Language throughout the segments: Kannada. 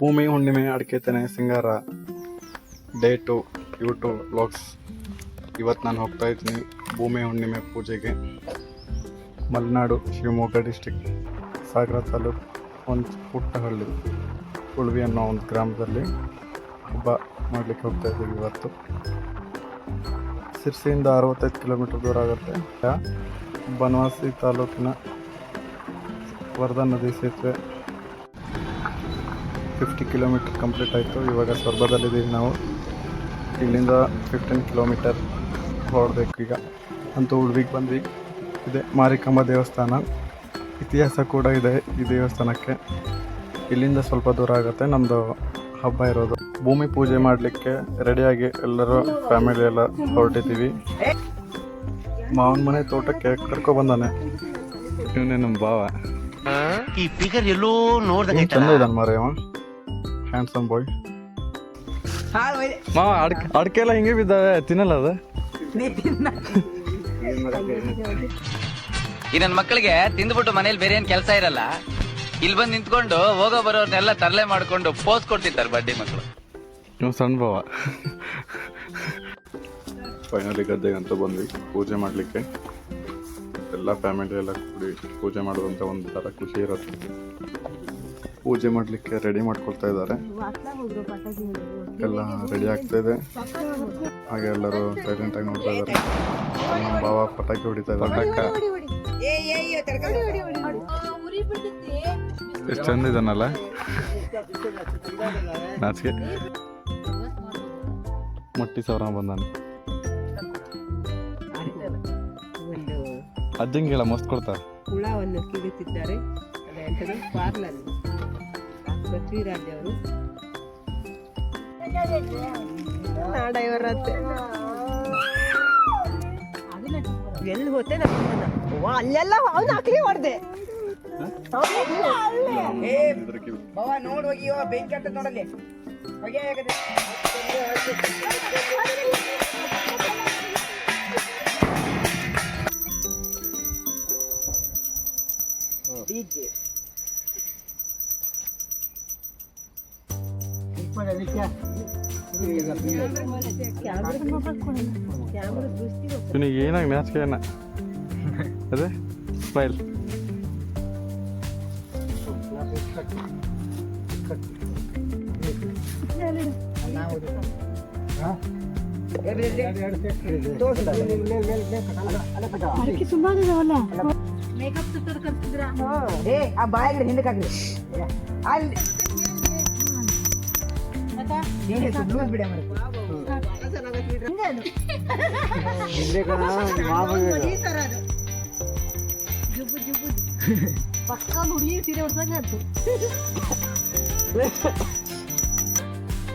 ಭೂಮಿ ಹುಣ್ಣಿಮೆ ಅಡಿಕೆತನೆ, ಸಿಂಗಾರ ಡೇ ಟು ಯು ಟು ಇವತ್ತು ನಾನು ಹೋಗ್ತಾ ಇದ್ದೀನಿ ಭೂಮಿ ಹುಣ್ಣಿಮೆ ಪೂಜೆಗೆ. ಮಲೆನಾಡು, ಶಿವಮೊಗ್ಗ ಡಿಸ್ಟಿಕ್ ಸಾಗರ ತಾಲೂಕು ಒಂದು ಪುಟ್ಟಹಳ್ಳಿ ಉಳ್ವಿ ಅನ್ನೋ ಒಂದು ಗ್ರಾಮದಲ್ಲಿ ಹಬ್ಬ ಮಾಡಲಿಕ್ಕೆ ಹೋಗ್ತಾ ಇದ್ದೀವಿ ಇವತ್ತು. ಸಿರ್ಸಿಯಿಂದ ಅರವತ್ತೈದು ಕಿಲೋಮೀಟರ್ ದೂರ ಆಗುತ್ತೆ. ಬನವಾಸಿ ತಾಲೂಕಿನ ವರದಾ ನದಿ ಸೇತುವೆ ಫಿಫ್ಟಿ ಕಿಲೋಮೀಟರ್ ಕಂಪ್ಲೀಟ್ ಆಯಿತು. ಇವಾಗ ಸ್ವರ್ಗದಲ್ಲಿದ್ದೀವಿ ನಾವು. ಇಲ್ಲಿಂದ ಫಿಫ್ಟೀನ್ ಕಿಲೋಮೀಟರ್ ಹೊರಡಬೇಕು ಈಗ. ಅಂತೂ ಉಳ್ವಿಗೆ ಬಂದ್ವಿ. ಇದೆ ಮಾರಿಕಮ್ಮ ದೇವಸ್ಥಾನ. ಇತಿಹಾಸ ಕೂಡ ಇದೆ ಈ ದೇವಸ್ಥಾನಕ್ಕೆ. ಇಲ್ಲಿಂದ ಸ್ವಲ್ಪ ದೂರ ಆಗುತ್ತೆ. ನಮ್ಮದು ಹಬ್ಬ ಇರೋದು. ಭೂಮಿ ಪೂಜೆ ಮಾಡಲಿಕ್ಕೆ ರೆಡಿಯಾಗಿ ಎಲ್ಲರೂ ಫ್ಯಾಮಿಲಿ ಎಲ್ಲ ಹೊರಟಿದ್ದೀವಿ. ಮಾವನ ಮನೆ ತೋಟಕ್ಕೆ ಕರ್ಕೊ ಬಂದಾನೆ. ಇವನೇ ನಮ್ಮ ಭಾವ. ಈ ಫಿಗರ್ ಎಲ್ಲೋ ನೋಡ್ದಂಗ ಚಂದ ಇದ್ದಾನೆ ಮಾರ ಹ್ಯಾಂಡ್ಸಮ್ ಬಾಯ್ ಮಾವ ಅಡ್ಕೆ ಅಡ್ಕೆ ಎಲ್ಲ ಹಿಂಗೆ ಬಿದ್ದಾವೆ ತಿನ್ನಲ್ಲ ಅದು? ಈ ನನ್ನ ಮಕ್ಕಳಿಗೆ ತಿಂದ್ಬಿಟ್ಟು ಮನೇಲಿ ಬೇರೆ ಏನ್ ಕೆಲಸ ಇರಲ್ಲ. ಇಲ್ಲಿ ಬಂದು ನಿಂತ್ಕೊಂಡು ಹೋಗೋ ಬರೋರ್ನೆಲ್ಲ ತರಲೆ ಮಾಡ್ಕೊಂಡು ಪೋಸ್ ಕೊಡ್ತಿರ್ತಾರೆ ಬಡ್ಡಿ ಮಕ್ಕಳು ನೀವು ಸಣ್ಣ ಭಾವ ಫೈನಲಿ ಗದ್ದೆಗೆ ಅಂತ ಬಂದ್ವಿ ಪೂಜೆ ಮಾಡಲಿಕ್ಕೆ. ಎಲ್ಲ ಫ್ಯಾಮಿಲಿ ಎಲ್ಲ ಕೂಡಿ ಪೂಜೆ ಮಾಡೋದಂತ ಒಂದು ಥರ ಖುಷಿ ಇರುತ್ತೆ. ಪೂಜೆ ಮಾಡಲಿಕ್ಕೆ ರೆಡಿ ಮಾಡ್ಕೊಳ್ತಾ ಇದ್ದಾರೆ. ಎಲ್ಲ ರೆಡಿ ಆಗ್ತಾ ಇದೆ. ಹಾಗೆ ಎಲ್ಲರೂ ಸೈಲೆಂಟ್ ಆಗಿ ನೋಡ್ತಾ ಇದ್ದಾರೆ. ನಮ್ಮ ಭಾವ ಪಟಾಕಿ ಹೊಡಿತಾ ಇದ್ದಾರೆ ಎಷ್ಟು ಚಂದ ಇದನ್ನಲ್ಲ ನಾಚಿಕೆ. ಮೊಟ್ಟಿ ಸಾವಿರ ಬಂದಾನೆ. ಅದಂಗೆಲ್ಲ ಮಸ್ತ್ ಕೊಡ್ತಾರೆ. ಕಿಡುತ್ತಿದ್ದಾರೆ ಅದಂತದ್ದು ಪಾರ್ಲರ್. ಪೃಥ್ವಿರಾಜ್ ಅವರು. ಎಲ್ಲಿ ಹೋತೆ ಅಲ್ಲೆಲ್ಲ ಅವನ ಹಾಕ್ಲಿ ಹೊಡೆದೆ. ನೋಡ್ ಹೋಗಿ ಬೆಂಕಿ ಅಂತ ನೋಡಲ್ಲಿ. ಹೊಗೆ ದೃಷ್ಟಿ ಇವನಿಗೆ ಏನಾಗ ನಾಚಿಕೆ ಏನ ಅದೇ ಸ್ಮೈಲ್ ಏ ಆ ಬಾಯಿಗೆ ಹಿಂದಕ್ಕೆ ಹಾಕ್ರಿ ಅಲ್ಲಿ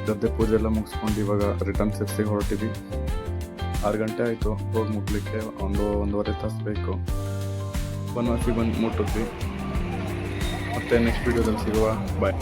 ಗದ್ದೆ ಪೂಜೆ ಎಲ್ಲ ಮುಗಿಸ್ಕೊಂಡು ಇವಾಗ ರಿಟರ್ನ್ ಸಿಕ್ಸಿಗೆ ಹೊರಟಿವಿ ಆರು ಗಂಟೆ ಆಯಿತು ಹೋಗಿ ಮುಟ್ಲಿಕ್ಕೆ ಒಂದು ಒಂದೂವರೆ ತಾಸು ಬೇಕು. ಬನವಾಸಿ ಬಂದು ಮುಟ್ಟಿದ್ವಿ. ಮತ್ತೆ ನೆಕ್ಸ್ಟ್ ವೀಡಿಯೋದಲ್ಲಿ ಸಿಗುವ. ಬಾಯ್